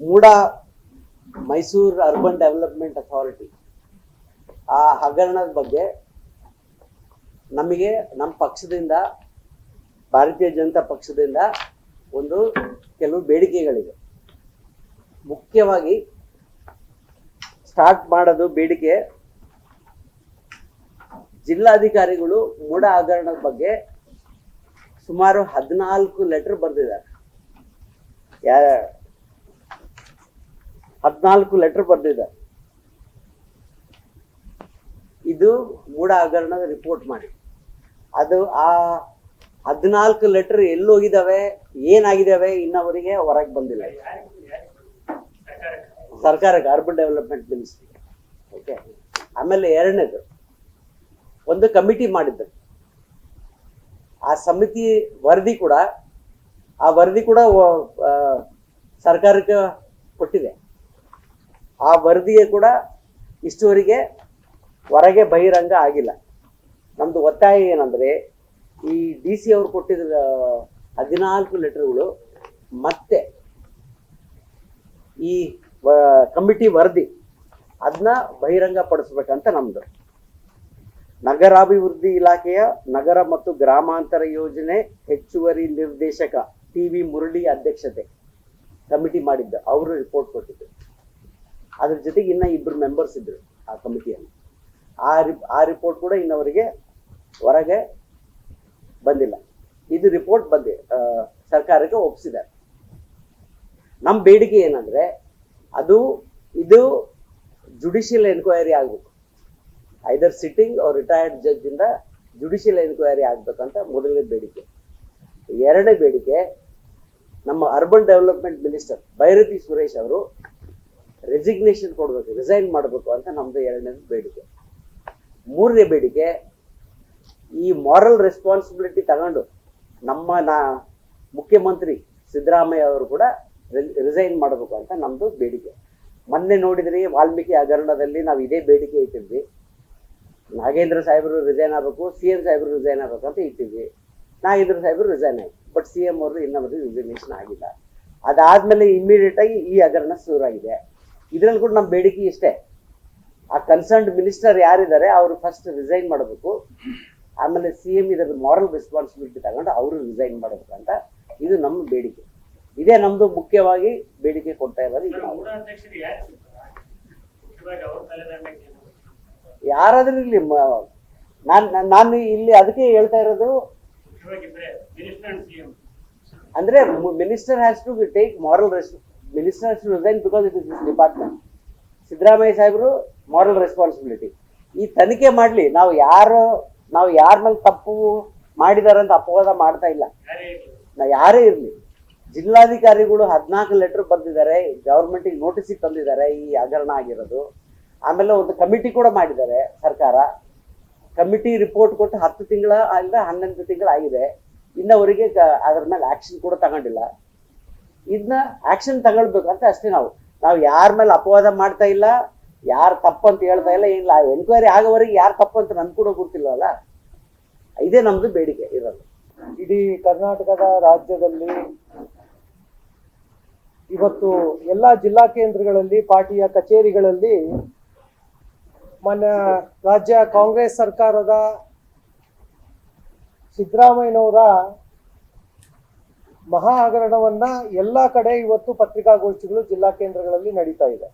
MUDA Mysuru urban development authority ಆ ಹಗರಣದ ಬಗ್ಗೆ ನಮಗೆ ನಮ್ಮ ಪಕ್ಷದಿಂದ, ಭಾರತೀಯ ಜನತಾ ಪಕ್ಷದಿಂದ ಒಂದು ಕೆಲವು ಬೇಡಿಕೆಗಳಿವೆ. ಮುಖ್ಯವಾಗಿ ಸ್ಟಾರ್ಟ್ ಮಾಡೋದು ಬೇಡಿಕೆ ಜಿಲ್ಲಾಧಿಕಾರಿಗಳು ಮೂಡ ಹಗರಣದ ಬಗ್ಗೆ ಸುಮಾರು ಹದಿನಾಲ್ಕು ಲೆಟರ್ ಬರೆದಿದ್ದಾರೆ. ಯಾರ ಹದಿನಾಲ್ಕು ಲೆಟರ್ ಬರೆದಿದ್ದಾರೆ ಇದು ಮೂಡ ಹಗರಣದ ರಿಪೋರ್ಟ್ ಮಾಡಿ. ಅದು ಆ ಹದಿನಾಲ್ಕು ಲೆಟರ್ ಎಲ್ಲೋಗಿದಾವೆ, ಏನಾಗಿದಾವೆ ಇನ್ನವರಿಗೆ ಹೊರಗೆ ಬಂದಿಲ್ಲ. ಸರ್ಕಾರಕ್ಕೆ ಅರ್ಬನ್ ಡೆವಲಪ್ಮೆಂಟ್ ಮಿನಿಸ್ಟ್ರಿ ಓಕೆ ಆಮೇಲೆ ಎರಡನೇದು, ಒಂದು ಕಮಿಟಿ ಮಾಡಿದ್ದರು ಆ ಸಮಿತಿ ವರದಿ ಕೂಡ, ಆ ವರದಿ ಕೂಡ ಸರ್ಕಾರಕ್ಕೆ ಕೊಟ್ಟಿದೆ. ಆ ವರದಿಗೆ ಕೂಡ ಇಷ್ಟುವರೆಗೆ ಹೊರಗೆ ಬಹಿರಂಗ ಆಗಿಲ್ಲ. ನಮ್ಮದು ಒತ್ತಾಯ ಏನಂದರೆ, ಈ ಡಿ ಸಿ ಅವರು ಕೊಟ್ಟಿದ್ದ ಹದಿನಾಲ್ಕು ಲೆಟರ್ಗಳು ಮತ್ತೆ ಈ ಕಮಿಟಿ ವರದಿ ಅದನ್ನ ಬಹಿರಂಗ ಪಡಿಸ್ಬೇಕಂತ ನಮ್ದು. ನಗರಾಭಿವೃದ್ಧಿ ಇಲಾಖೆಯ ನಗರ ಮತ್ತು ಗ್ರಾಮಾಂತರ ಯೋಜನೆ ಹೆಚ್ಚುವರಿ ನಿರ್ದೇಶಕ ಟಿ ವಿ ಮುರಳಿ ಅಧ್ಯಕ್ಷತೆ ಕಮಿಟಿ ಮಾಡಿದ್ದ, ಅವರು ರಿಪೋರ್ಟ್ ಕೊಟ್ಟಿದ್ದು. ಅದ್ರ ಜೊತೆಗೆ ಇನ್ನ ಇಬ್ಬರು ಮೆಂಬರ್ಸ್ ಇದ್ರು ಆ ಕಮಿಟಿಯಲ್ಲಿ. ಆ ರಿ, ಆ ರಿಪೋರ್ಟ್ ಕೂಡ ಇನ್ನವರಿಗೆ ಹೊರಗೆ ಬಂದಿಲ್ಲ. ಇದು ರಿಪೋರ್ಟ್ ಬಂದಿದೆ ಸರ್ಕಾರಕ್ಕೆ ಒಪ್ಪಿಸಿದ್ದಾರೆ ನಮ್ಮ ಬೇಡಿಕೆ ಏನಂದ್ರೆ ಅದು, ಇದು ಜುಡಿಷಿಯಲ್ ಎನ್ಕ್ವೈರಿ ಆಗ್ಬೇಕು. ಐದರ್ ಸಿಟ್ಟಿಂಗ್ ಅವ್ರ ರಿಟೈರ್ಡ್ ಜಡ್ಜ್ ಇಂದ ಜುಡಿಷಿಯಲ್ ಎನ್ಕ್ವೈರಿ ಆಗ್ಬೇಕಂತ ಮೊದಲನೇ ಬೇಡಿಕೆ. ಎರಡನೇ ಬೇಡಿಕೆ ನಮ್ಮ urban development minister Bhyrathi Suresh ಅವರು ರೆಸಿಗ್ನೇಷನ್ ಕೊಡಬೇಕು ರಿಸೈನ್ ಮಾಡಬೇಕು ಅಂತ ನಮ್ದು ಎರಡನೇ ಬೇಡಿಕೆ. ಮೂರನೇ ಬೇಡಿಕೆ, ಈ ಮಾರಲ್ ರೆಸ್ಪಾನ್ಸಿಬಿಲಿಟಿ ತಗೊಂಡು ನಮ್ಮ ನಾ, ಮುಖ್ಯಮಂತ್ರಿ ಸಿದ್ದರಾಮಯ್ಯ ಅವರು ಕೂಡ ರಿಸೈನ್ ಮಾಡಬೇಕು ಅಂತ ನಮ್ದು ಬೇಡಿಕೆ. ಮೊನ್ನೆ ನೋಡಿದ್ರಿ, ವಾಲ್ಮೀಕಿ ಹಗರಣದಲ್ಲಿ ನಾವು ಇದೇ ಬೇಡಿಕೆ ಇಟ್ಟಿದ್ವಿ. ನಾಗೇಂದ್ರ ಸಾಹೇಬರು ರಿಸೈನ್ ಆಗಬೇಕು, ಸಿ ಎಂ ಸಾಹೇಬರು ರಿಸೈನ್ ಆಗಬೇಕು ಅಂತ ಇಟ್ಟಿದ್ವಿ. ನಾಗೇಂದ್ರ ಸಾಹೇಬರು ರಿಸೈನ್ ಆಯ್ತು ಬಟ್ ಸಿ ಎಂ ಅವರು ಇನ್ನೊಂದು ರಿಸಿಗ್ನೇಷನ್ ಆಗಿಲ್ಲ. ಅದಾದ್ಮೇಲೆ ಇಮಿಡಿಯೇಟ್ ಆಗಿ ಈ ಹಗರಣ ಶುರುವಾಗಿದೆ. ಇದ್ರಲ್ಲಿ ಕೂಡ ನಮ್ಮ ಬೇಡಿಕೆ ಇಷ್ಟೇ. ಆ ಕನ್ಸರ್ನ್ಡ್ ಮಿನಿಸ್ಟರ್ ಯಾರಿದ್ದಾರೆ ಅವರು ಫಸ್ಟ್ ರಿಸೈನ್ ಮಾಡಬೇಕು. ಆಮೇಲೆ ಸಿ ಎಂ ಇದರ ಮಾರಲ್ ರೆಸ್ಪಾನ್ಸಿಬಿಲಿಟಿ ತಗೊಂಡು ಅವರು ರಿಸೈನ್ ಮಾಡಬೇಕು ಅಂತ ಇದು ನಮ್ಮ ಬೇಡಿಕೆ. ಇದೇ ನಮ್ದು ಮುಖ್ಯವಾಗಿ ಬೇಡಿಕೆ ಕೊಡ್ತಾ ಇರೋದು? ಯಾರಾದ್ರೂ ಇರಲಿ ನಾನ್ ನಾನ್- ಇಲ್ಲಿ ಅದಕ್ಕೆ ಹೇಳ್ತಾ ಇರೋದು ಅಂದ್ರೆ minister has to take moral race minister has to resign because it is this department Siddaramaiah ಸಾಹೇಬರು ಮಾರಲ್ ರೆಸ್ಪಾನ್ಸಿಬಿಲಿಟಿ ಈ ತನಿಖೆ ಮಾಡ್ಲಿ, ನಾವು ಯಾರು, ನಾವು ಯಾರ ಮೇಲೆ ತಪ್ಪು ಮಾಡಿದಾರೆ ಅಂತ ಅಪವಾದ ಮಾಡ್ತಾ ಇಲ್ಲ. ನಾ ಯಾರೇ ಇರಲಿ, ಜಿಲ್ಲಾಧಿಕಾರಿಗಳು ಹದಿನಾಲ್ಕು ಲೆಟರ್ ಬರೆದಿದ್ದಾರೆ ಗೌರ್ಮೆಂಟಿಗೆ ನೋಟಿಸಿಗೆ ತಂದಿದ್ದಾರೆ, ಈ ಹಗರಣ ಆಗಿರೋದು. ಆಮೇಲೆ ಒಂದು ಕಮಿಟಿ ಕೂಡ ಮಾಡಿದ್ದಾರೆ, ಸರ್ಕಾರ. ಕಮಿಟಿ ರಿಪೋರ್ಟ್ ಕೊಟ್ಟು ಹತ್ತು ತಿಂಗಳ, ಅಲ್ಲ ಹನ್ನೊಂದು ತಿಂಗಳಾಗಿದೆ. ಇನ್ನವರೆಗೆ ಅದರ ಮೇಲೆ ಆಕ್ಷನ್ ಕೂಡ ತಗೊಂಡಿಲ್ಲ. ಇದನ್ನ ಆಕ್ಷನ್ ತಗೊಳ್ಬೇಕು ಅಂತ ಅಷ್ಟೇ ನಾವು. ನಾವು ಯಾರ ಮೇಲೆ ಅಪವಾದ ಮಾಡ್ತಾ ಇಲ್ಲ, ಯಾರು ತಪ್ಪು ಅಂತ ಹೇಳ್ತಾ ಇಲ್ಲ, ಏನಿಲ್ಲ. ಎನ್ಕ್ವೈರಿ ಆಗೋವರೆಗೆ ಯಾರು ತಪ್ಪು ಅಂತ ನನ್ ಕೂಡ ಗೊತ್ತಿಲ್ಲವಲ್ಲ? ಇದೇ ನಮ್ದು ಬೇಡಿಕೆ ಇರೋದು. ಇಡೀ ಕರ್ನಾಟಕದ ರಾಜ್ಯದಲ್ಲಿ ಇವತ್ತು ಎಲ್ಲ ಜಿಲ್ಲಾ ಕೇಂದ್ರಗಳಲ್ಲಿ, ಪಾರ್ಟಿಯ ಕಚೇರಿಗಳಲ್ಲಿ ಮನ್ನ ರಾಜ್ಯ ಕಾಂಗ್ರೆಸ್ ಸರ್ಕಾರದ ಸಿದ್ದರಾಮಯ್ಯನವರ ಮಹಾ ಹಗರಣವನ್ನ ಎಲ್ಲ ಕಡೆ ಇವತ್ತು ಪತ್ರಿಕಾಗೋಷ್ಠಿಗಳು ಜಿಲ್ಲಾ ಕೇಂದ್ರಗಳಲ್ಲಿ ನಡೀತಾ ಇದೆ.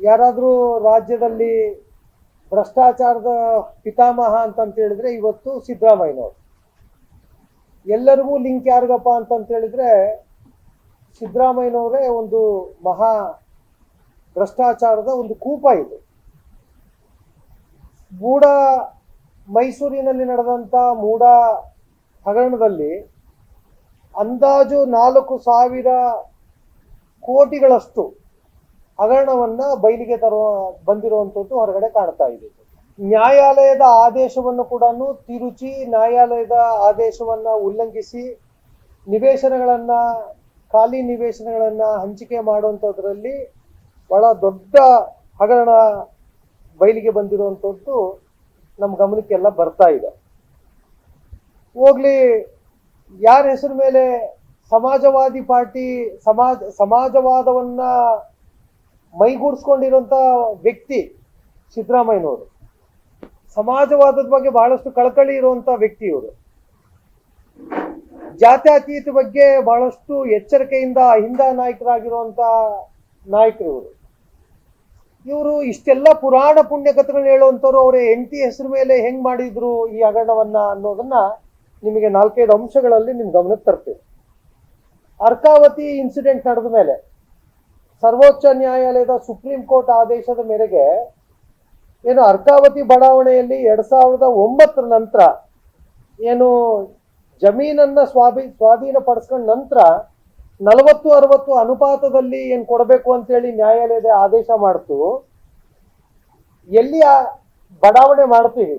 ಯಾರಾದರೂ ರಾಜ್ಯದಲ್ಲಿ ಭ್ರಷ್ಟಾಚಾರದ ಪಿತಾಮಹ ಅಂತಂತ ಹೇಳಿದ್ರೆ ಇವತ್ತು ಸಿದ್ದರಾಮಯ್ಯನವರು. ಎಲ್ಲರಿಗೂ ಲಿಂಕ್ ಯಾರಿಗಪ್ಪ ಅಂತಂತ ಹೇಳಿದ್ರೆ ಸಿದ್ದರಾಮಯ್ಯನವರೇ ಒಂದು ಮಹಾ ಭ್ರಷ್ಟಾಚಾರದ ಒಂದು ಕೂಪ ಇದು. ಮೂಡ ಮೈಸೂರಿನಲ್ಲಿ ನಡೆದಂತ ಮೂಡ ಹಗರಣದಲ್ಲಿ ಅಂದಾಜು ನಾಲ್ಕು ಸಾವಿರ ಕೋಟಿಗಳಷ್ಟು ಹಗರಣವನ್ನು ಬಯಲಿಗೆ ತರುವ ಬಂದಿರುವಂತದ್ದು ಹೊರಗಡೆ ಕಾಣ್ತಾ ಇದೆ. ನ್ಯಾಯಾಲಯದ ಆದೇಶವನ್ನು ಕೂಡ ತಿರುಚಿ, ನ್ಯಾಯಾಲಯದ ಆದೇಶವನ್ನ ಉಲ್ಲಂಘಿಸಿ, ನಿವೇಶನಗಳನ್ನು, ಖಾಲಿ ನಿವೇಶನಗಳನ್ನ ಹಂಚಿಕೆ ಮಾಡುವಂಥದ್ರಲ್ಲಿ ಬಹಳ ದೊಡ್ಡ ಹಗರಣ ಬಯಲಿಗೆ ಬಂದಿರುವಂಥದ್ದು ನಮ್ಮ ಗಮನಕ್ಕೆಲ್ಲ ಬರ್ತಾ ಇದೆ. ಹೋಗ್ಲಿ, ಯಾರ ಹೆಸರು ಮೇಲೆ ಸಮಾಜವಾದಿ ಪಾರ್ಟಿ, ಸಮಾಜ, ಸಮಾಜವಾದವನ್ನ ಮೈಗೂಡಿಸ್ಕೊಂಡಿರುವಂತ ವ್ಯಕ್ತಿ ಸಿದ್ದರಾಮಯ್ಯನವರು. ಸಮಾಜವಾದದ ಬಗ್ಗೆ ಬಹಳಷ್ಟು ಕಳಕಳಿ ಇರುವಂತ ವ್ಯಕ್ತಿ ಇವರು. ಜಾತ್ಯತೀತ ಬಗ್ಗೆ ಬಹಳಷ್ಟು ಎಚ್ಚರಿಕೆಯಿಂದ ಅಹಿಂದ ನಾಯಕರಾಗಿರುವಂತ ನಾಯಕರು ಇವರು. ಇವರು ಇಷ್ಟೆಲ್ಲ ಪುರಾಣ ಪುಣ್ಯ ಕಥೆಗಳು ಹೇಳುವಂಥವ್ರು ಅವರ ಹೆಂಡತಿ ಹೆಸರು ಮೇಲೆ ಹೆಂಗ್ ಮಾಡಿದ್ರು ಈ ಹಗರಣವನ್ನ ಅನ್ನೋದನ್ನ ನಿಮಗೆ ನಾಲ್ಕೈದು ಅಂಶಗಳಲ್ಲಿ ನಿಮ್ಮ ಗಮನಕ್ಕೆ ತರ್ತೀವಿ ಅರ್ಕಾವತಿ ಇನ್ಸಿಡೆಂಟ್ ನಡೆದ ಮೇಲೆ ಸರ್ವೋಚ್ಚ ನ್ಯಾಯಾಲಯದ ಸುಪ್ರೀಂ ಕೋರ್ಟ್ ಆದೇಶದ ಮೇರೆಗೆ ಏನು ಅರ್ಕಾವತಿ ಬಡಾವಣೆಯಲ್ಲಿ ಎರಡು ಸಾವಿರದ ಒಂಬತ್ತರ ನಂತರ ಏನು ಜಮೀನನ್ನು ಸ್ವಾಭಿ ಸ್ವಾಧೀನ ಪಡಿಸ್ಕೊಂಡ ನಂತರ ನಲವತ್ತು, ಅರವತ್ತು ಅನುಪಾತದಲ್ಲಿ ಏನು ಕೊಡಬೇಕು ಅಂತೇಳಿ ನ್ಯಾಯಾಲಯದ ಆದೇಶ ಮಾಡ್ತು. ಎಲ್ಲಿ ಬಡಾವಣೆ ಮಾಡ್ತೀವಿ?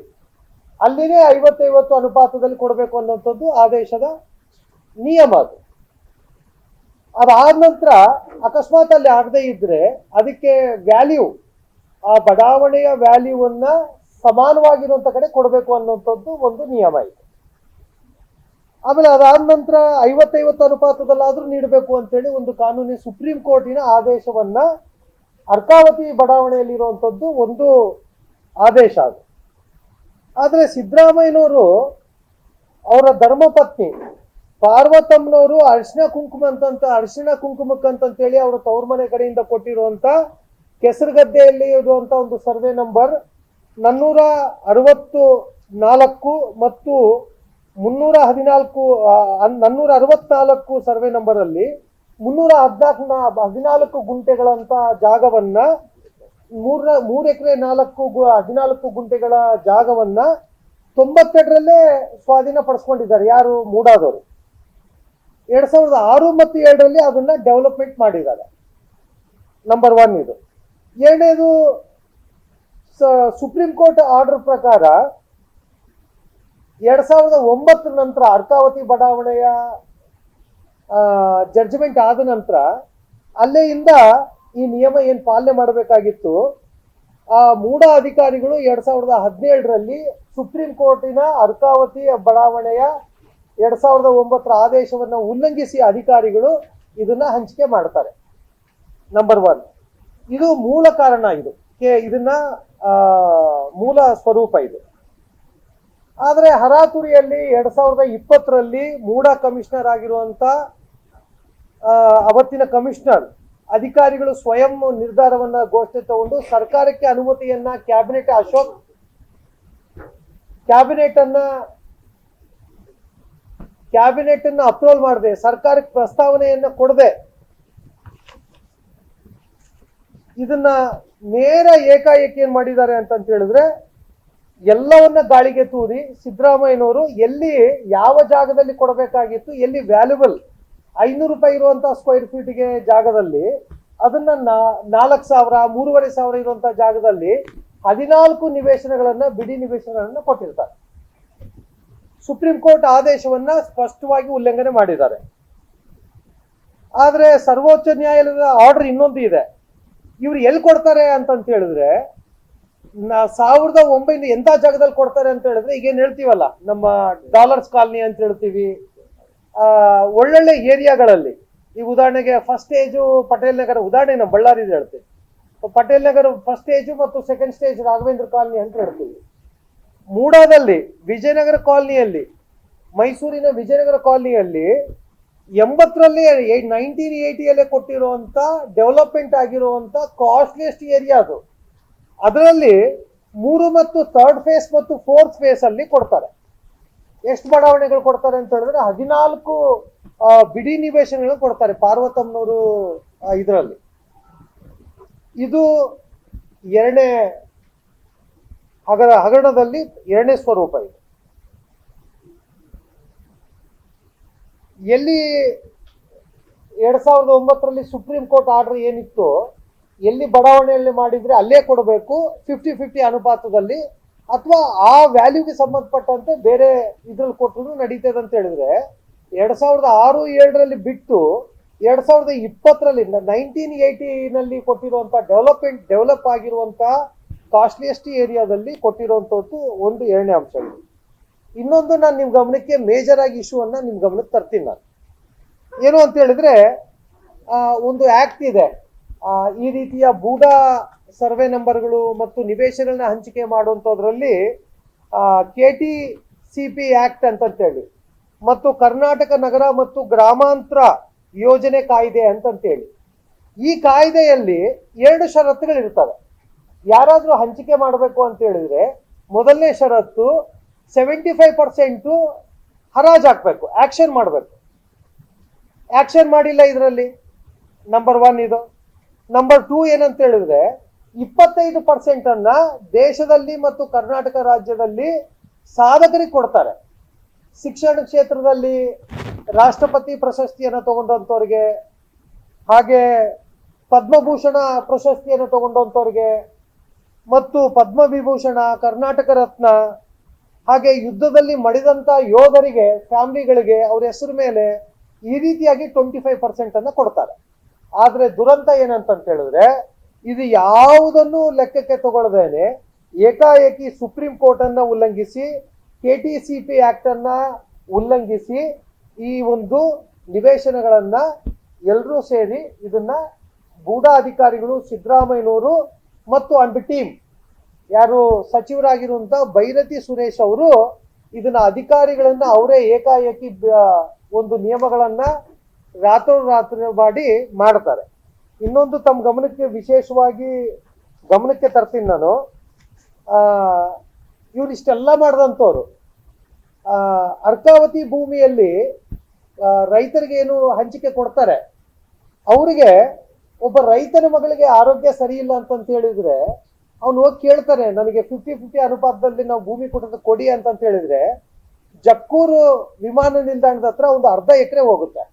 ಅಲ್ಲಿನೇ ಐವತ್ತೈವತ್ತು ಅನುಪಾತದಲ್ಲಿ ಕೊಡಬೇಕು ಅನ್ನೋಂಥದ್ದು ಆದೇಶದ ನಿಯಮ ಅದು. ಅದಾದ ನಂತರ ಅಕಸ್ಮಾತ್ ಅಲ್ಲಿ ಆಗದೇ ಇದ್ರೆ ಅದಕ್ಕೆ ವ್ಯಾಲ್ಯೂ ಆ ಬಡಾವಣೆಯ ವ್ಯಾಲ್ಯೂವನ್ನ ಸಮಾನವಾಗಿರುವಂತ ಕಡೆ ಕೊಡಬೇಕು ಅನ್ನೋಂಥದ್ದು ಒಂದು ನಿಯಮ ಇದೆ. ಆಮೇಲೆ ಅದಾದ ನಂತರ ಐವತ್ತೈವತ್ತು ಅನುಪಾತದಲ್ಲಾದ್ರೂ ನೀಡಬೇಕು ಅಂತೇಳಿ ಒಂದು ಕಾನೂನಿನ ಸುಪ್ರೀಂ ಕೋರ್ಟಿನ ಆದೇಶವನ್ನ ಅರ್ಕಾವತಿ ಬಡಾವಣೆಯಲ್ಲಿರುವಂಥದ್ದು ಒಂದು ಆದೇಶ ಅದು. ಆದ್ರೆ ಸಿದ್ದರಾಮಯ್ಯನವರು ಅವರ ಧರ್ಮಪತ್ನಿ, ಪಾರ್ವತಮ್ಮನವರು ಅರಿಶಿನ ಕುಂಕುಮ ಅಂತಂತ ಅರಿಶಿನ ಕುಂಕುಮಕ್ಕಂತಂತೇಳಿ ಅವರ ತವ್ರ ಮನೆ ಕಡೆಯಿಂದ ಕೊಟ್ಟಿರುವಂತ ಕೆಸರುಗದ್ದೆಯಲ್ಲಿ ಇರುವಂಥ ಒಂದು ಸರ್ವೆ ನಂಬರ್ ನಾನ್ನೂರ ಅರವತ್ತು ನಾಲ್ಕು ಮತ್ತು ಮುನ್ನೂರ ಹದಿನಾಲ್ಕು ನಾನ್ನೂರ ಅರವತ್ನಾಲ್ಕು ಸರ್ವೆ ನಂಬರ್ ಅಲ್ಲಿ ಮುನ್ನೂರ ಹದಿನಾಲ್ಕು ಹದಿನಾಲ್ಕು ಗುಂಟೆಗಳಂತ ಜಾಗವನ್ನ ಮೂರ ಮೂರು ಎಕರೆ ನಾಲ್ಕು ಹದಿನಾಲ್ಕು ಗುಂಟೆಗಳ ಜಾಗವನ್ನ ತೊಂಬತ್ತೆರಡರಲ್ಲೇ ಸ್ವಾಧೀನ ಪಡಿಸ್ಕೊಂಡಿದ್ದಾರೆ ಯಾರು? ಮೂಡಾದವರು. ಎರಡ್ ಸಾವಿರದ ಆರು ಮತ್ತು ಏಳರಲ್ಲಿ ಅದನ್ನ ಡೆವಲಪ್ಮೆಂಟ್ ಮಾಡಿದ್ದಾರೆ. ನಂಬರ್ ಒನ್ ಇದು. ಎರಡನೇದು ಸುಪ್ರೀಂ ಕೋರ್ಟ್ ಆರ್ಡರ್ ಪ್ರಕಾರ ಎರಡ್ ಸಾವಿರದ ಒಂಬತ್ತರ ನಂತರ ಅರ್ಕಾವತಿ ಬಡಾವಣೆಯ ಜಡ್ಜ್ಮೆಂಟ್ ಆದ ನಂತರ ಅಲ್ಲೆಯಿಂದ ಈ ನಿಯಮ ಏನು ಪಾಲನೆ ಮಾಡಬೇಕಾಗಿತ್ತು, ಆ ಮೂಢ ಅಧಿಕಾರಿಗಳು ಎರಡ್ ಸಾವಿರದ ಹದಿನೇಳರಲ್ಲಿ ಸುಪ್ರೀಂ ಕೋರ್ಟಿನ ಅರ್ಕಾವತಿ ಬಡಾವಣೆಯ ಎರಡ್ ಸಾವಿರದ ಒಂಬತ್ತರ ಆದೇಶವನ್ನು ಉಲ್ಲಂಘಿಸಿ ಅಧಿಕಾರಿಗಳು ಇದನ್ನ ಹಂಚಿಕೆ ಮಾಡ್ತಾರೆ. ನಂಬರ್ ಒನ್ ಇದು ಮೂಲ ಕಾರಣ ಇದು. ಕೆ- ಇದನ್ನ ಮೂಲ ಸ್ವರೂಪ ಇದು. ಆದರೆ ಹರಾತುರಿಯಲ್ಲಿ ಎರಡ್ ಸಾವಿರದ ಇಪ್ಪತ್ತರಲ್ಲಿ ಮೂಡ ಕಮಿಷನರ್ ಆಗಿರುವಂತ ಅವತ್ತಿನ ಕಮಿಷನರ್ ಅಧಿಕಾರಿಗಳು ಸ್ವಯಂ ನಿರ್ಧಾರವನ್ನ ಘೋಷಣೆ ತಗೊಂಡು ಸರ್ಕಾರಕ್ಕೆ ಅನುಮತಿಯನ್ನ ಕ್ಯಾಬಿನೆಟ್ ಅಶೋಕ್ ಕ್ಯಾಬಿನೆಟ್ ಅನ್ನ ಕ್ಯಾಬಿನೆಟ್ ಅನ್ನ ಅಪ್ರೂವಲ್ ಮಾಡದೆ, ಸರ್ಕಾರಕ್ಕೆ ಪ್ರಸ್ತಾವನೆಯನ್ನ ಕೊಡದೆ. ಇದನ್ನ ನೇರ ಏಕಾಏಕಿ ಏನ್ ಮಾಡಿದ್ದಾರೆ ಅಂತಂತ ಹೇಳಿದ್ರೆ, ಎಲ್ಲವನ್ನ ಗಾಳಿಗೆ ತೂರಿ ಸಿದ್ದರಾಮಯ್ಯನವರು ಎಲ್ಲಿ ಯಾವ ಜಾಗದಲ್ಲಿ ಕೊಡಬೇಕಾಗಿತ್ತು, ಎಲ್ಲಿ ವ್ಯಾಲ್ಯುಬಲ್ ಐನೂರು ರೂಪಾಯಿ ಇರುವಂತಹ ಸ್ಕ್ವೇರ್ ಫೀಟ್ಗೆ ಜಾಗದಲ್ಲಿ, ಅದನ್ನ ನಾಲ್ಕು ಸಾವಿರ, ಮೂರುವರೆ ಸಾವಿರ ಇರುವಂತಹ ಜಾಗದಲ್ಲಿ ಹದಿನಾಲ್ಕು ನಿವೇಶನಗಳನ್ನ, ಬಿಡಿ ನಿವೇಶನಗಳನ್ನ ಕೊಟ್ಟಿರ್ತಾರೆ. ಸುಪ್ರೀಂ ಕೋರ್ಟ್ ಆದೇಶವನ್ನ ಸ್ಪಷ್ಟವಾಗಿ ಉಲ್ಲಂಘನೆ ಮಾಡಿದ್ದಾರೆ. ಆದ್ರೆ ಸರ್ವೋಚ್ಚ ನ್ಯಾಯಾಲಯದ ಆರ್ಡರ್ ಇನ್ನೊಂದು ಇದೆ. ಇವ್ರು ಎಲ್ಲಿ ಕೊಡ್ತಾರೆ ಅಂತಂತ ಹೇಳಿದ್ರೆ ಸಾವಿರದ ಒಂಬೈನೂರ ಎಂತ ಜಾಗದಲ್ಲಿ ಕೊಡ್ತಾರೆ ಅಂತ ಹೇಳಿದ್ರೆ ಈಗ ಏನ್ ಹೇಳ್ತೀವಲ್ಲ, ನಮ್ಮ ಡಾಲರ್ಸ್ ಕಾಲನಿ ಅಂತ ಹೇಳ್ತೀವಿ. ಒಳ್ಳೊಳ್ಳೆ ಏರಿಯಾಗಳಲ್ಲಿ ಈಗ ಉದಾಹರಣೆಗೆ ಫಸ್ಟ್ ಸ್ಟೇಜು ಪಟೇಲ್ ನಗರ ಉದಾಹರಣೆ ನಮ್ಮ ಬಳ್ಳಾರಿ ಹೇಳ್ತೀವಿ. ಪಟೇಲ್ ನಗರ ಫಸ್ಟ್ ಸ್ಟೇಜು ಮತ್ತು ಸೆಕೆಂಡ್ ಸ್ಟೇಜ್ ರಾಘವೇಂದ್ರ ಕಾಲನಿ ಅಂತ ಹೇಳ್ತೀವಿ. ಮೂಡಾದಲ್ಲಿ ವಿಜಯನಗರ ಕಾಲನಿಯಲ್ಲಿ, ಮೈಸೂರಿನ ವಿಜಯನಗರ ಕಾಲನಿಯಲ್ಲಿ ಎಂಬತ್ತರಲ್ಲಿ ನೈನ್ಟೀನ್ ಏಯ್ಟಿಯಲ್ಲೇ ಕೊಟ್ಟಿರುವಂಥ ಡೆವಲಪ್ಮೆಂಟ್ ಆಗಿರುವಂಥ ಕಾಸ್ಟ್ಲಿಯೆಸ್ಟ್ ಏರಿಯಾ ಅದು. ಅದರಲ್ಲಿ ಮೂರು ಮತ್ತು ಥರ್ಡ್ ಫೇಸ್ ಮತ್ತು ಫೋರ್ತ್ ಫೇಸಲ್ಲಿ ಕೊಡ್ತಾರೆ. ಎಷ್ಟು ಬಡಾವಣೆಗಳು ಕೊಡ್ತಾರೆ ಅಂತ ಹೇಳಿದ್ರೆ ಹದಿನಾಲ್ಕು ಬಿಡಿ ನಿವೇಶನಗಳು ಕೊಡ್ತಾರೆ ಪಾರ್ವತಮ್ಮನವರು ಇದರಲ್ಲಿ. ಇದು ಎರಡನೇ ಹಗರ ಹಗರಣದಲ್ಲಿ ಎರಡನೇ ಸ್ವರೂಪ ಇದು. ಎಲ್ಲಿ ಎರಡ್ ಸಾವಿರದ ಒಂಬತ್ತರಲ್ಲಿ ಸುಪ್ರೀಂ ಕೋರ್ಟ್ ಆರ್ಡರ್ ಏನಿತ್ತು, ಎಲ್ಲಿ ಬಡಾವಣೆಯಲ್ಲಿ ಮಾಡಿದ್ರೆ ಅಲ್ಲೇ ಕೊಡಬೇಕು ಫಿಫ್ಟಿ ಫಿಫ್ಟಿ ಅನುಪಾತದಲ್ಲಿ ಅಥವಾ ಆ ವ್ಯಾಲ್ಯೂಗೆ ಸಂಬಂಧಪಟ್ಟಂತೆ ಬೇರೆ ಇದ್ರಲ್ಲಿ ಕೊಟ್ಟರು ನಡೀತದೆ ಅಂತ ಹೇಳಿದ್ರೆ, ಎರಡ್ ಸಾವಿರದ ಆರು, ಏಳರಲ್ಲಿ ಬಿಟ್ಟು ಎರಡ್ ಸಾವಿರದ ಇಪ್ಪತ್ತರಲ್ಲಿ ನೈನ್ಟೀನ್ ಏಯ್ಟಿನಲ್ಲಿ ಕೊಟ್ಟಿರುವಂತ ಡೆವಲಪ್ಮೆಂಟ್ ಡೆವಲಪ್ ಆಗಿರುವಂತ ಕಾಸ್ಟ್ಲಿಯೆಸ್ಟ್ ಏರಿಯಾದಲ್ಲಿ ಕೊಟ್ಟಿರುವಂತದ್ದು ಒಂದು ಎರಡನೇ ಅಂಶ ಇದೆ. ಇನ್ನೊಂದು ನಾನು ನಿಮ್ಮ ಗಮನಕ್ಕೆ ಮೇಜರ್ ಆಗಿ ಇಶ್ಯೂ ಅನ್ನ ನಿಮ್ ಗಮನಕ್ಕೆ ತರ್ತೀನಿ ನಾನು. ಏನು ಅಂತ ಹೇಳಿದ್ರೆ ಒಂದು ಆಕ್ಟ್ ಇದೆ. ಈ ರೀತಿಯ ಬೂಡಾ ಸರ್ವೆ ನಂಬರ್ಗಳು ಮತ್ತು ನಿವೇಶನ ಹಂಚಿಕೆ ಮಾಡುವಂಥದ್ರಲ್ಲಿ K T C P act ಅಂತಂತೇಳಿ, ಮತ್ತು ಕರ್ನಾಟಕ ನಗರ ಮತ್ತು ಗ್ರಾಮಾಂತರ ಯೋಜನೆ ಕಾಯ್ದೆ ಅಂತಂತೇಳಿ, ಈ ಕಾಯ್ದೆಯಲ್ಲಿ ಎರಡು ಷರತ್ತುಗಳಿರ್ತವೆ ಯಾರಾದರೂ ಹಂಚಿಕೆ ಮಾಡಬೇಕು ಅಂತ ಹೇಳಿದ್ರೆ, ಮೊದಲನೇ ಷರತ್ತು ಸೆವೆಂಟಿ ಫೈವ್ ಪರ್ಸೆಂಟು ಹರಾಜು ಹಾಕಬೇಕು ಆ್ಯಕ್ಷನ್ ಮಾಡಬೇಕು. ಆ್ಯಕ್ಷನ್ ಮಾಡಿಲ್ಲ ಇದರಲ್ಲಿ? ನಂಬರ್ ಒನ್ ಇದು. ನಂಬರ್ ಟೂ ಏನಂತ ಹೇಳಿದ್ರೆ ಇಪ್ಪತ್ತೈದು ಪರ್ಸೆಂಟ್ ಅನ್ನ ದೇಶದಲ್ಲಿ ಮತ್ತು ಕರ್ನಾಟಕ ರಾಜ್ಯದಲ್ಲಿ ಸಾಧಕರಿಗೆ ಕೊಡ್ತಾರೆ. ಶಿಕ್ಷಣ ಕ್ಷೇತ್ರದಲ್ಲಿ ರಾಷ್ಟ್ರಪತಿ ಪ್ರಶಸ್ತಿಯನ್ನು ತಗೊಂಡಂಥವ್ರಿಗೆ, ಹಾಗೆ ಪದ್ಮಭೂಷಣ ಪ್ರಶಸ್ತಿಯನ್ನು ತಗೊಂಡಂಥವ್ರಿಗೆ, ಮತ್ತು ಪದ್ಮವಿಭೂಷಣ, ಕರ್ನಾಟಕ ರತ್ನ, ಹಾಗೆ ಯುದ್ಧದಲ್ಲಿ ಮಡಿದಂತ ಯೋಧರಿಗೆ, ಫ್ಯಾಮಿಲಿಗಳಿಗೆ ಅವ್ರ ಹೆಸರು ಮೇಲೆ ಈ ರೀತಿಯಾಗಿ ಟ್ವೆಂಟಿ ಫೈವ್ ಪರ್ಸೆಂಟ್ ಅನ್ನ ಕೊಡ್ತಾರೆ. ಆದರೆ ದುರಂತ ಏನಂತ ಹೇಳಿದ್ರೆ ಇದು ಯಾವುದನ್ನು ಲೆಕ್ಕಕ್ಕೆ ತಗೊಳ್ಳದೇನೆ ಏಕಾಏಕಿ ಸುಪ್ರೀಂ ಕೋರ್ಟ್ ಅನ್ನ ಉಲ್ಲಂಘಿಸಿ K T C P act ಅನ್ನ ಉಲ್ಲಂಘಿಸಿ ಈ ಒಂದು ನಿವೇಶನಗಳನ್ನ ಎಲ್ಲರೂ ಸೇರಿ ಇದನ್ನ ಬೂಡಾ ಅಧಿಕಾರಿಗಳು ಸಿದ್ದರಾಮಯ್ಯನವರು ಮತ್ತು ಅಂಡ್ ಟೀಮ್ ಯಾರು ಸಚಿವರಾಗಿರುವಂತ ಭೈರತಿ ಸುರೇಶ್ ಅವರು ಇದನ್ನ ಅಧಿಕಾರಿಗಳನ್ನ ಅವರೇ ಏಕಾಏಕಿ ಒಂದು ನಿಯಮಗಳನ್ನ ರಾತ್ರೋರಾತ್ರಿ ಮಾಡಿ ಮಾಡ್ತಾರೆ. ಇನ್ನೊಂದು ತಮ್ಮ ಗಮನಕ್ಕೆ ವಿಶೇಷವಾಗಿ ಗಮನಕ್ಕೆ ತರ್ತೀನಿ ನಾನು. ಇವ್ರು ಇಷ್ಟೆಲ್ಲ ಮಾಡಿದಂಥವ್ರು. ಅರ್ಕಾವತಿ ಭೂಮಿಯಲ್ಲಿ ರೈತರಿಗೆ ಏನು ಹಂಚಿಕೆ ಕೊಡ್ತಾರೆ. ಅವರಿಗೆ ಒಬ್ಬ ರೈತನ ಮಗಳಿಗೆ ಆರೋಗ್ಯ ಸರಿ ಇಲ್ಲ ಅಂತಂತ ಹೇಳಿದ್ರೆ, ಅವ್ನು ಹೋಗಿ ಕೇಳ್ತಾನೆ ನನಗೆ ಫಿಫ್ಟಿ ಫಿಫ್ಟಿ ಅನುಪಾತದಲ್ಲಿ ನಾವು ಭೂಮಿ ಕೊಟ್ಟದ್ದು ಕೊಡಿ ಅಂತಂತ ಹೇಳಿದ್ರೆ, ಜಕ್ಕೂರು ವಿಮಾನ ನಿಲ್ದಾಣದ ಹತ್ರ ಒಂದು ಅರ್ಧ ಎಕರೆ ಹೋಗುತ್ತೆ.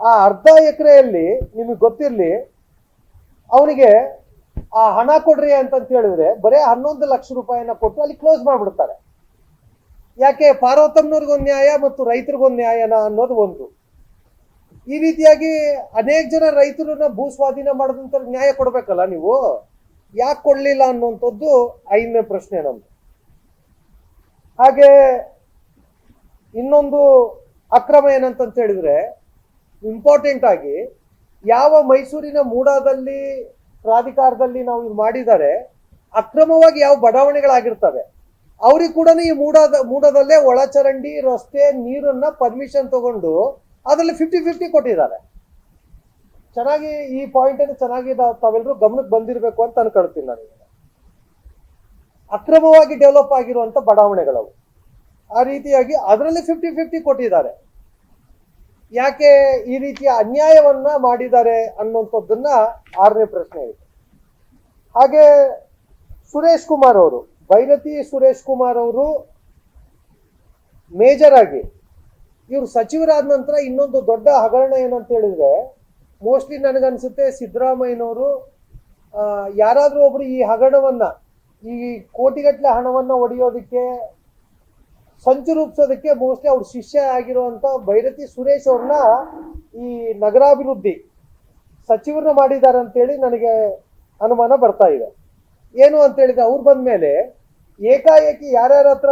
ಆ ಅರ್ಧ ಎಕರೆಯಲ್ಲಿ ನಿಮಗೆ ಗೊತ್ತಿರಲಿ ಅವನಿಗೆ, ಆ ಹಣ ಕೊಡ್ರಿ ಅಂತಂತ ಹೇಳಿದ್ರೆ, ಬರೇ ಹನ್ನೊಂದು ಲಕ್ಷ ರೂಪಾಯಿನ ಕೊಟ್ಟು ಅಲ್ಲಿ ಕ್ಲೋಸ್ ಮಾಡಿಬಿಡ್ತಾರೆ. ಯಾಕೆ? ಪಾರ್ವತಮ್ಮನವ್ರಿಗೊಂದು ನ್ಯಾಯ ಮತ್ತು ರೈತರಿಗೊಂದು ನ್ಯಾಯನ ಅನ್ನೋದು ಒಂದು. ಈ ರೀತಿಯಾಗಿ ಅನೇಕ ಜನ ರೈತರನ್ನ ಭೂ ಸ್ವಾಧೀನ ಮಾಡಿದಂತ ನ್ಯಾಯ ಕೊಡ್ಬೇಕಲ್ಲ ನೀವು? ಯಾಕೆ ಕೊಡ್ಲಿಲ್ಲ ಅನ್ನುವಂಥದ್ದು ಐದನೇ ಪ್ರಶ್ನೆ ನಮ್ದು. ಹಾಗೆ ಇನ್ನೊಂದು ಅಕ್ರಮ ಏನಂತ ಹೇಳಿದ್ರೆ ಇಂಪಾರ್ಟೆಂಟ್ ಆಗಿ ಯಾವ ಮೈಸೂರಿನ ಮೂಡಾದಲ್ಲಿ ಪ್ರಾಧಿಕಾರದಲ್ಲಿ ನಾವು ಇದು ಮಾಡಿದ್ದಾರೆ ಅಕ್ರಮವಾಗಿ ಯಾವ ಬಡಾವಣೆಗಳಾಗಿರ್ತವೆ. ಅವ್ರಿಗೆ ಕೂಡ ಈ ಮೂಡಾದ, ಮೂಡದಲ್ಲೇ ಒಳಚರಂಡಿ, ರಸ್ತೆ, ನೀರನ್ನ ಪರ್ಮಿಷನ್ ತಗೊಂಡು ಅದರಲ್ಲಿ ಫಿಫ್ಟಿ ಫಿಫ್ಟಿ ಕೊಟ್ಟಿದ್ದಾರೆ. ಚೆನ್ನಾಗಿ ಈ ಪಾಯಿಂಟ್ ಅನ್ನು ಚೆನ್ನಾಗಿ ತಾವೆಲ್ಲರೂ ಗಮನಕ್ಕೆ ಬಂದಿರಬೇಕು ಅಂತ ಅನ್ಕೊಳ್ತೀನಿ ನಾನು. ಅಕ್ರಮವಾಗಿ ಡೆವಲಪ್ ಆಗಿರುವಂತ ಬಡಾವಣೆಗಳವು. ಆ ರೀತಿಯಾಗಿ ಅದರಲ್ಲಿ ಫಿಫ್ಟಿ ಫಿಫ್ಟಿ ಕೊಟ್ಟಿದ್ದಾರೆ. ಯಾಕೆ ಈ ರೀತಿಯ ಅನ್ಯಾಯವನ್ನ ಮಾಡಿದ್ದಾರೆ ಅನ್ನುವಂಥದ್ದನ್ನ ಆರನೇ ಪ್ರಶ್ನೆ ಇದೆ. ಹಾಗೆ ಸುರೇಶ್ ಕುಮಾರ್ ಅವರು, ಬೈರತಿ ಸುರೇಶ್ ಕುಮಾರ್ ಅವರು ಮೇಜರ್ ಆಗಿ ಇವರು ಸಚಿವರಾದ ನಂತರ ಇನ್ನೊಂದು ದೊಡ್ಡ ಹಗರಣ ಏನಂತ ಹೇಳಿದ್ರೆ, ಮೋಸ್ಟ್ಲಿ ನನಗನ್ಸುತ್ತೆ ಸಿದ್ದರಾಮಯ್ಯನವರು ಯಾರಾದರೂ ಒಬ್ರು ಈ ಹಗರಣವನ್ನ, ಈ ಕೋಟಿಗಟ್ಟಲೆ ಹಣವನ್ನ ಒಡೆಯೋದಕ್ಕೆ ಸಂಚು ರೂಪಿಸೋದಕ್ಕೆ ಮೋಸ್ಟ್ಲಿ ಅವ್ರ ಶಿಷ್ಯ ಆಗಿರುವಂತ ಭೈರತಿ ಸುರೇಶ್ ಅವ್ರನ್ನ ಈ ನಗರಾಭಿವೃದ್ಧಿ ಸಚಿವರನ್ನ ಮಾಡಿದ್ದಾರೆ ಅಂತೇಳಿ ನನಗೆ ಅನುಮಾನ ಬರ್ತಾ ಇದೆ. ಏನು ಅಂತ ಹೇಳಿದ್ರೆ ಅವ್ರು ಬಂದ್ಮೇಲೆ ಏಕಾಏಕಿ ಯಾರ್ಯಾರ ಹತ್ರ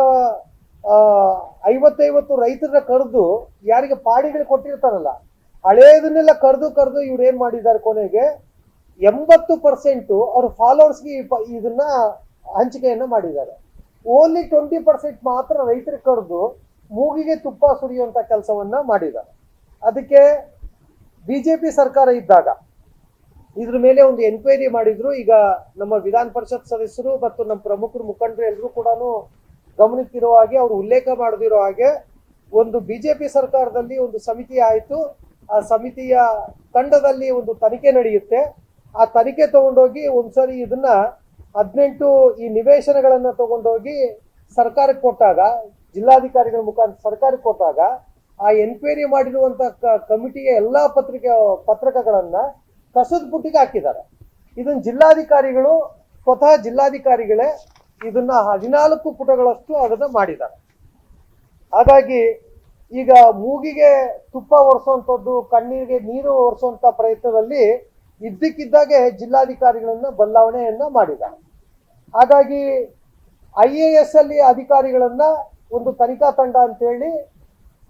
ಐವತ್ತೈವತ್ತು ರೈತರನ್ನ ಕರೆದು ಯಾರಿಗೆ ಪಾಡಿಗಳು ಕೊಟ್ಟಿರ್ತಾರಲ್ಲ, ಹಳೇದನ್ನೆಲ್ಲ ಕರೆದು ಕರೆದು ಇವ್ರು ಏನು ಮಾಡಿದ್ದಾರೆ ಕೊನೆಗೆ ಎಂಬತ್ತು ಪರ್ಸೆಂಟು ಅವ್ರ ಫಾಲೋವರ್ಸ್ಗೆ ಇದನ್ನ ಹಂಚಿಕೆಯನ್ನ ಮಾಡಿದ್ದಾರೆ. ಓನ್ಲಿ ಟ್ವೆಂಟಿ ಪರ್ಸೆಂಟ್ ಮಾತ್ರ ರೈತರು ಕಡ್ದು ಮೂಗಿಗೆ ತುಪ್ಪ ಸುರಿಯುವಂತ ಕೆಲಸವನ್ನ ಮಾಡಿದ್ದಾರೆ. ಅದಕ್ಕೆ ಬಿಜೆಪಿ ಸರ್ಕಾರ ಇದ್ದಾಗ ಇದ್ರ ಮೇಲೆ ಒಂದು ಎನ್ಕ್ವೈರಿ ಮಾಡಿದ್ರು. ಈಗ ನಮ್ಮ ವಿಧಾನ ಪರಿಷತ್ ಸದಸ್ಯರು ಮತ್ತು ನಮ್ಮ ಪ್ರಮುಖರು ಮುಖಂಡರು ಎಲ್ಲರೂ ಕೂಡ ಗಮನಿಸ್ತಿರೋ ಹಾಗೆ ಅವರು ಉಲ್ಲೇಖ ಮಾಡದಿರೋ ಹಾಗೆ ಒಂದು ಬಿಜೆಪಿ ಸರ್ಕಾರದಲ್ಲಿ ಒಂದು ಸಮಿತಿ ಆಯಿತು. ಆ ಸಮಿತಿಯ ತಂಡದಲ್ಲಿ ಒಂದು ತನಿಖೆ ನಡೆಯುತ್ತೆ. ಆ ತನಿಖೆ ತಗೊಂಡೋಗಿ ಒಂದ್ಸರಿ ಇದನ್ನ ಹದಿನೆಂಟು ಈ ನಿವೇಶನಗಳನ್ನ ತಗೊಂಡೋಗಿ ಸರ್ಕಾರಕ್ಕೆ ಕೊಟ್ಟಾಗ, ಜಿಲ್ಲಾಧಿಕಾರಿಗಳ ಮುಖಾಂತರ ಸರ್ಕಾರಕ್ಕೆ ಕೊಟ್ಟಾಗ, ಆ ಎನ್ಕ್ವೈರಿ ಮಾಡಿರುವಂತ ಕಮಿಟಿಯ ಎಲ್ಲಾ ಪತ್ರಿಕೆ, ಪತ್ರಕಗಳನ್ನ ಕಸದ ಬುಟ್ಟಿಗೆ ಹಾಕಿದ್ದಾರೆ. ಇದನ್ನ ಜಿಲ್ಲಾಧಿಕಾರಿಗಳು ಸ್ವತಃ ಜಿಲ್ಲಾಧಿಕಾರಿಗಳೇ ಇದನ್ನ ಹದಿನಾಲ್ಕು ಪುಟಗಳಷ್ಟು ಅದನ್ನ ಮಾಡಿದ್ದಾರೆ. ಹಾಗಾಗಿ ಈಗ ಮೂಗಿಗೆ ತುಪ್ಪ ಒರೆಸುವಂಥದ್ದು ಕಣ್ಣೀರಿಗೆ ನೀರು ಒರೆಸುವಂತ ಪ್ರಯತ್ನದಲ್ಲಿ ಇದ್ದಕ್ಕಿದ್ದಾಗೆ ಜಿಲ್ಲಾಧಿಕಾರಿಗಳನ್ನ ಬದಲಾವಣೆಯನ್ನ ಮಾಡಿದ್ದಾರೆ ಹಾಗಾಗಿ ಐ ಎ ಎಸ್ ಅಲ್ಲಿ ಅಧಿಕಾರಿಗಳನ್ನ ಒಂದು ತನಿಖಾ ತಂಡ ಅಂತೇಳಿ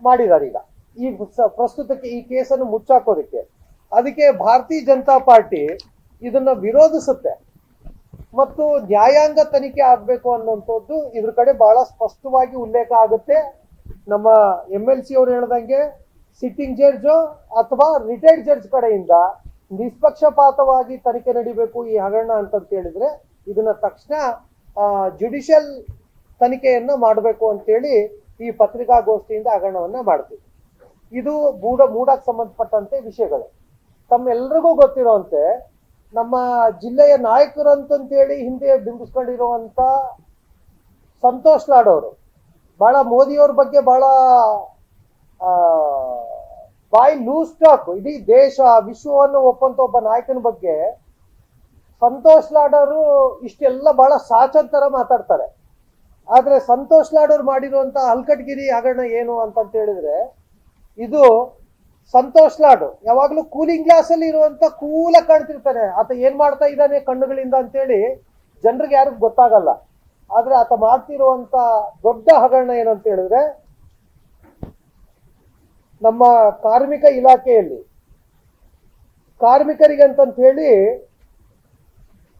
ಮಾಡಿದ್ದಾರೆ ಈಗ ಈ ಪ್ರಸ್ತುತಕ್ಕೆ ಈ ಕೇಸನ್ನು ಮುಚ್ಚಾಕೋದಕ್ಕೆ. ಅದಕ್ಕೆ ಭಾರತೀಯ ಜನತಾ ಪಾರ್ಟಿ ಇದನ್ನ ವಿರೋಧಿಸುತ್ತೆ. ಮತ್ತು ನ್ಯಾಯಾಂಗ ತನಿಖೆ ಆಗಬೇಕು ಅನ್ನುವಂಥದ್ದು ಇದ್ರ ಕಡೆ ಬಹಳ ಸ್ಪಷ್ಟವಾಗಿ ಉಲ್ಲೇಖ ಆಗುತ್ತೆ. ನಮ್ಮ ಎಂ ಎಲ್ ಸಿ ಅವರು ಹೇಳ್ದಂಗೆ ಸಿಟ್ಟಿಂಗ್ ಜಡ್ಜು ಅಥವಾ ರಿಟೈರ್ಡ್ ಜಡ್ಜ್ ಕಡೆಯಿಂದ ನಿಷ್ಪಕ್ಷಪಾತವಾಗಿ ತನಿಖೆ ನಡಿಬೇಕು ಈ ಹಗರಣ ಅಂತಂತ ಹೇಳಿದ್ರೆ ಇದನ್ನ ತಕ್ಷಣ ಜುಡಿಷಿಯಲ್ ತನಿಖೆಯನ್ನ ಮಾಡಬೇಕು ಅಂತೇಳಿ ಈ ಪತ್ರಿಕಾಗೋಷ್ಠಿಯಿಂದ ಹಗರಣವನ್ನ ಮಾಡ್ತೀವಿ. ಇದು ಮೂಡ, ಮೂಡಕ್ಕೆ ಸಂಬಂಧಪಟ್ಟಂತೆ ವಿಷಯಗಳು. ತಮ್ಮೆಲ್ಲರಿಗೂ ಗೊತ್ತಿರೋಂತೆ, ನಮ್ಮ ಜಿಲ್ಲೆಯ ನಾಯಕರು ಅಂತಂತೇಳಿ ಹಿಂದೆ ಬಿಂಬಿಸ್ಕೊಂಡಿರುವಂತ ಸಂತೋಷ್ ಲಾಡ್ ಅವರು, ಬಹಳ ಮೋದಿಯವ್ರ ಬಗ್ಗೆ ಬಹಳ ಬಾಯಿ ಲೂಸ್ ಟಾಕ್ ಇಡೀ ದೇಶ, ವಿಶ್ವವನ್ನು ಒಪ್ಪಂತ ಒಬ್ಬ ನಾಯಕನ ಬಗ್ಗೆ ಸಂತೋಷ್ ಲಾಡ್ ಅವರು ಇಷ್ಟೆಲ್ಲ ಬಹಳ ಸಾಚಂತರ ಮಾತಾಡ್ತಾರೆ. ಆದ್ರೆ ಸಂತೋಷ್ ಲಾಡ್ ಅವ್ರು ಮಾಡಿರುವಂತ ಹಲ್ಕಟ್ಗಿರಿ ಹಗರಣ ಏನು ಅಂತಂತ ಹೇಳಿದ್ರೆ, ಇದು ಸಂತೋಷ್ ಲಾಡು ಯಾವಾಗ್ಲೂ ಕೂಲಿಂಗ್ ಗ್ಲಾಸ್ ಅಲ್ಲಿ ಇರುವಂತ ಕೂಲ ಕಾಣ್ತಿರ್ತಾನೆ. ಆತ ಏನ್ ಮಾಡ್ತಾ ಇದ್ದಾನೆ ಕಣ್ಣುಗಳಿಂದ ಅಂತೇಳಿ ಜನರಿಗೆ ಯಾರಿಗೂ ಗೊತ್ತಾಗಲ್ಲ. ಆದ್ರೆ ಆತ ಮಾಡ್ತಿರುವಂತ ದೊಡ್ಡ ಹಗರಣ ಏನಂತ ಹೇಳಿದ್ರೆ ನಮ್ಮ ಕಾರ್ಮಿಕ ಇಲಾಖೆಯಲ್ಲಿ. ಕಾರ್ಮಿಕರಿಗೆ ಅಂತಂತ ಹೇಳಿ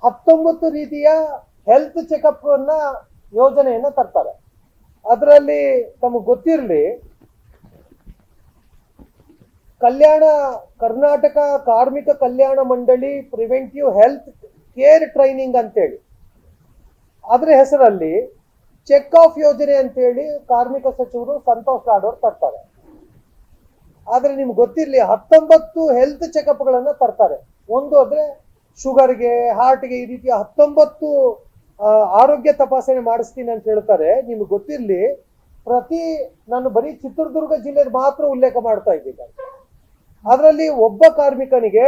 ಹತ್ತೊಂಬತ್ತು ರೀತಿಯ ಹೆಲ್ತ್ ಚೆಕಪ್ ಅನ್ನ ಯೋಜನೆಯನ್ನ ತರ್ತಾರೆ. ಅದರಲ್ಲಿ ತಮಗೆ ಗೊತ್ತಿರಲಿ, ಕಲ್ಯಾಣ, ಕರ್ನಾಟಕ ಕಾರ್ಮಿಕ ಕಲ್ಯಾಣ ಮಂಡಳಿ ಪ್ರಿವೆಂಟಿವ್ ಹೆಲ್ತ್ ಕೇರ್ ಟ್ರೈನಿಂಗ್ ಅಂತೇಳಿ. ಅದರ ಹೆಸರಲ್ಲಿ ಚೆಕ್ ಆಫ್ ಯೋಜನೆ ಅಂತೇಳಿ ಕಾರ್ಮಿಕ ಸಚಿವರು ಸಂತೋಷ್ ಲಾಡ್ ತರ್ತಾರೆ. ಆದ್ರೆ ನಿಮ್ಗೆ ಗೊತ್ತಿರಲಿ ಹತ್ತೊಂಬತ್ತು ಹೆಲ್ತ್ ಚೆಕಪ್ಗಳನ್ನ ತರ್ತಾರೆ. ಒಂದು ಅಂದ್ರೆ ಶುಗರ್ಗೆ ಹಾರ್ಟ್ಗೆ ಈ ರೀತಿಯ ಹತ್ತೊಂಬತ್ತು ಆರೋಗ್ಯ ತಪಾಸಣೆ ಮಾಡಿಸ್ತೀನಿ ಅಂತ ಹೇಳ್ತಾರೆ. ನಿಮ್ಗೆ ಗೊತ್ತಿರಲಿ ಪ್ರತಿ, ನಾನು ಬರೀ ಚಿತ್ರದುರ್ಗ ಜಿಲ್ಲೆ ಮಾತ್ರ ಉಲ್ಲೇಖ ಮಾಡ್ತಾ ಇದ್ದೀನಿ. ಅದರಲ್ಲಿ ಒಬ್ಬ ಕಾರ್ಮಿಕನಿಗೆ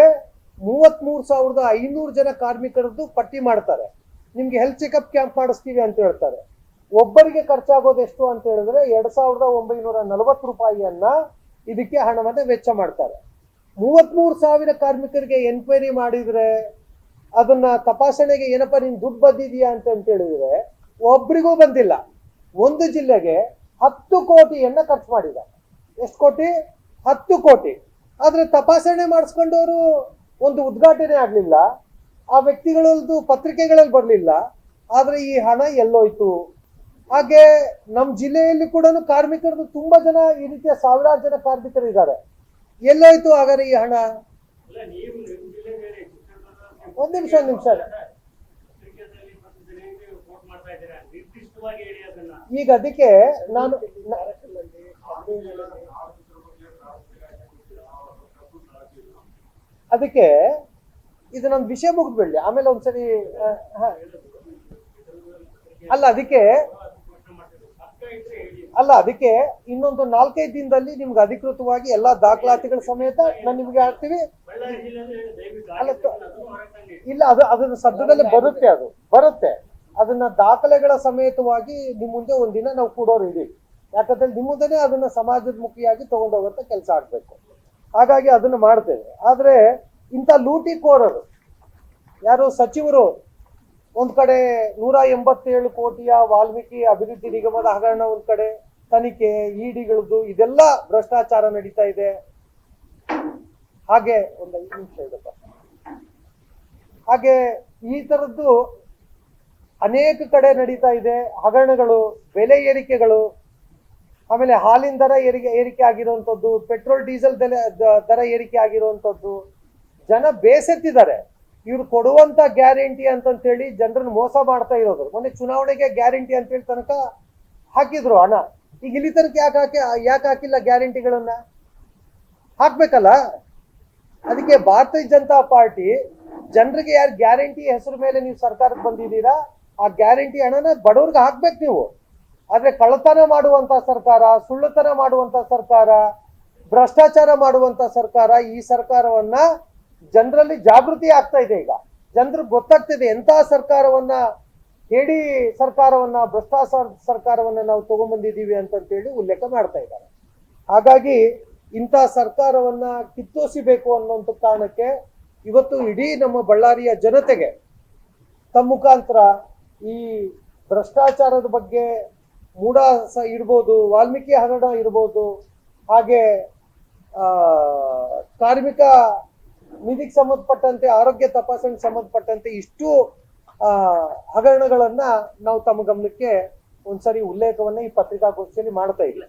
ಮೂವತ್ಮೂರು ಸಾವಿರದ ಐನೂರು ಜನ ಕಾರ್ಮಿಕರದ್ದು ಪಟ್ಟಿ ಮಾಡ್ತಾರೆ. ನಿಮ್ಗೆ ಹೆಲ್ತ್ ಚೆಕಪ್ ಕ್ಯಾಂಪ್ ಮಾಡಿಸ್ತೀವಿ ಅಂತ ಹೇಳ್ತಾರೆ. ಒಬ್ಬರಿಗೆ ಖರ್ಚಾಗೋದು ಎಷ್ಟು ಅಂತ ಹೇಳಿದ್ರೆ ಎರಡು ಸಾವಿರದ ಒಂಬೈನೂರ ನಲವತ್ತು ರೂಪಾಯಿಯನ್ನ ಇದಕ್ಕೆ ಹಣವನ್ನು ವೆಚ್ಚ ಮಾಡ್ತಾರೆ. ಮೂವತ್ಮೂರು ಸಾವಿರ ಕಾರ್ಮಿಕರಿಗೆ ಎನ್ಕ್ವೈರಿ ಮಾಡಿದರೆ ಅದನ್ನ ತಪಾಸಣೆಗೆ ಏನಪ್ಪ, ನೀನು ದುಡ್ಡು ಬಂದಿದೆಯಾ ಅಂತ ಹೇಳಿದ್ರೆ ಒಬ್ರಿಗೂ ಬಂದಿಲ್ಲ. ಒಂದು ಜಿಲ್ಲೆಗೆ ಹತ್ತು ಕೋಟಿಯನ್ನು ಖರ್ಚು ಮಾಡಿದ. ಎಷ್ಟು ಕೋಟಿ? ಹತ್ತು ಕೋಟಿ. ಆದರೆ ತಪಾಸಣೆ ಮಾಡಿಸ್ಕೊಂಡವರು ಒಂದು ಉದ್ಘಾಟನೆ ಆಗಲಿಲ್ಲ. ಆ ವ್ಯಕ್ತಿಗಳದ್ದು ಪತ್ರಿಕೆಗಳಲ್ಲಿ ಬರಲಿಲ್ಲ. ಆದರೆ ಈ ಹಣ ಎಲ್ಲೋಯ್ತು? ಹಾಗೆ ನಮ್ಮ ಜಿಲ್ಲೆಯಲ್ಲಿ ಕೂಡ ಕಾರ್ಮಿಕರದ್ದು ತುಂಬಾ ಜನ ಈ ರೀತಿಯ ಸಾವಿರಾರು ಜನ ಕಾರ್ಮಿಕರು ಇದ್ದಾರೆ ಎಲ್ಲೋಯ್ತು ಹಾಗಾದ್ರೆ ಈ ಹಣ? ಒಂದ್ ನಿಮಿಷ, ಒಂದ್ ನಿಮಿಷ. ಈಗ ಅದಕ್ಕೆ ನಾನು ಅದಕ್ಕೆ ಇದು ನಮ್ ವಿಷಯ ಮುಗಿದ್ಬಿಡ್ಲಿ. ಆಮೇಲೆ ಒಂದ್ಸರಿ ಅಲ್ಲ ಅದಕ್ಕೆ ಅಲ್ಲ, ಅದಕ್ಕೆ ಇನ್ನೊಂದು ನಾಲ್ಕೈದು ದಿನದಲ್ಲಿ ನಿಮ್ಗೆ ಅಧಿಕೃತವಾಗಿ ಎಲ್ಲಾ ದಾಖಲಾತಿಗಳ ಸಮೇತ ನಾನು ನಿಮ್ಗೆ ಹಾಕ್ತೀವಿ. ಅಲ್ಲ. ಇಲ್ಲ, ಅದು, ಅದನ್ನ ಸದ್ಯದಲ್ಲೇ ಬರುತ್ತೆ ಅದು. ಬರುತ್ತೆ. ಅದನ್ನ ದಾಖಲೆಗಳ ಸಮೇತವಾಗಿ ನಿಮ್ ಮುಂದೆ ಒಂದಿನ ನಾವು ಕೂಡೋರು ಇದೀವಿ. ಯಾಕಂದ್ರೆ ನಿಮ್ಮ ಮುಂದೆನೆ ಅದನ್ನ ಸಮಾಜದ ಮುಖಿಯಾಗಿ ತಗೊಂಡೋಗಂತ ಕೆಲಸ ಆಗ್ಬೇಕು. ಹಾಗಾಗಿ ಅದನ್ನ ಮಾಡ್ತೇವೆ. ಆದ್ರೆ ಇಂಥ ಲೂಟಿಕೋರರು, ಯಾರು ಸಚಿವರು ಒಂದ್ ಕಡೆ ನೂರ ಎಂಬತ್ತೇಳು ಕೋಟಿಯ ವಾಲ್ಮೀಕಿ ಅಭಿವೃದ್ಧಿ ನಿಗಮದ ಹಗರಣ, ಒಂದ್ ಕಡೆ ತನಿಖೆ ಇಡಿಗಳದ್ದು ಇದೆಲ್ಲ ಭ್ರಷ್ಟಾಚಾರ ನಡೀತಾ ಇದೆ. ಹಾಗೆ ಒಂದು ಐದು ನಿಮಿಷ ಇಡಪ್ಪ ಹಾಗೆ ಈ ತರದ್ದು ಅನೇಕ ಕಡೆ ನಡೀತಾ ಇದೆ. ಹಗರಣಗಳು, ಬೆಲೆ ಏರಿಕೆಗಳು, ಆಮೇಲೆ ಹಾಲಿನ ದರ ಏರಿಕೆ ಏರಿಕೆ ಆಗಿರುವಂಥದ್ದು ಪೆಟ್ರೋಲ್, ಡೀಸೆಲ್ ದರ ಏರಿಕೆ ಆಗಿರುವಂಥದ್ದು ಜನ ಬೇಸೆತ್ತಿದ್ದಾರೆ. ಇವ್ರು ಕೊಡುವಂತ ಗ್ಯಾರಂಟಿ ಅಂತಂತೇಳಿ ಜನರನ್ನ ಮೋಸ ಮಾಡ್ತಾ ಇರೋದು. ಮೊನ್ನೆ ಚುನಾವಣೆಗೆ ಗ್ಯಾರಂಟಿ ಅಂತೇಳಿ ತನಕ ಹಾಕಿದ್ರು ಹಣ. ಈಗ ಇಲ್ಲಿ ತನಕ ಯಾಕೆ ಹಾಕಿ, ಯಾಕೆ ಹಾಕಿಲ್ಲ ಗ್ಯಾರಂಟಿಗಳನ್ನ? ಹಾಕ್ಬೇಕಲ್ಲ? ಅದಕ್ಕೆ ಭಾರತೀಯ ಜನತಾ ಪಾರ್ಟಿ, ಜನರಿಗೆ ಯಾರು ಗ್ಯಾರಂಟಿ ಹೆಸರು ಮೇಲೆ ನೀವು ಸರ್ಕಾರಕ್ಕೆ ಬಂದಿದ್ದೀರಾ, ಆ ಗ್ಯಾರಂಟಿ ಹಣನ ಬಡವ್ರಿಗೆ ಹಾಕ್ಬೇಕು ನೀವು. ಆದರೆ ಕಳ್ಳತನ ಮಾಡುವಂತ ಸರ್ಕಾರ, ಸುಳ್ಳುತನ ಮಾಡುವಂತ ಸರ್ಕಾರ, ಭ್ರಷ್ಟಾಚಾರ ಮಾಡುವಂತ ಸರ್ಕಾರ ಈ ಸರ್ಕಾರವನ್ನ ಜನರಲ್ಲಿ ಜಾಗೃತಿ ಆಗ್ತಾ ಇದೆ ಈಗ. ಜನರಿಗೆ ಗೊತ್ತಾಗ್ತಿದೆ ಎಂತ ಸರ್ಕಾರವನ್ನ ಹೇಳಿ ಸರ್ಕಾರವನ್ನ, ಭ್ರಷ್ಟಾಚಾರ ಸರ್ಕಾರವನ್ನ ನಾವು ತಗೊಂಡ್ಬಂದಿದ್ದೀವಿ ಅಂತಂತೇಳಿ ಉಲ್ಲೇಖ ಮಾಡ್ತಾ ಇದ್ದಾರೆ. ಹಾಗಾಗಿ ಇಂಥ ಸರ್ಕಾರವನ್ನ ಕಿತ್ತೋಸಿಬೇಕು ಅನ್ನೋಂಥ ಕಾರಣಕ್ಕೆ ಇವತ್ತು ಇಡೀ ನಮ್ಮ ಬಳ್ಳಾರಿಯ ಜನತೆಗೆ ತಮ್ಮ ಮುಖಾಂತರ ಈ ಭ್ರಷ್ಟಾಚಾರದ ಬಗ್ಗೆ ಮೂಢ ಇರ್ಬೋದು, ವಾಲ್ಮೀಕಿ ಹರಣ ಇರ್ಬೋದು, ಹಾಗೆ ಕಾರ್ಮಿಕ ನಿಧಿಗೆ ಸಂಬಂಧಪಟ್ಟಂತೆ, ಆರೋಗ್ಯ ತಪಾಸಣೆಗೆ ಸಂಬಂಧಪಟ್ಟಂತೆ ಇಷ್ಟು ಹಗರಣಗಳನ್ನ ನಾವು ತಮ್ಮ ಗಮನಕ್ಕೆ ಒಂದ್ಸರಿ ಉಲ್ಲೇಖವನ್ನ ಈ ಪತ್ರಿಕಾಗೋಷ್ಠಿಯಲ್ಲಿ ಮಾಡ್ತಾ ಇಲ್ಲ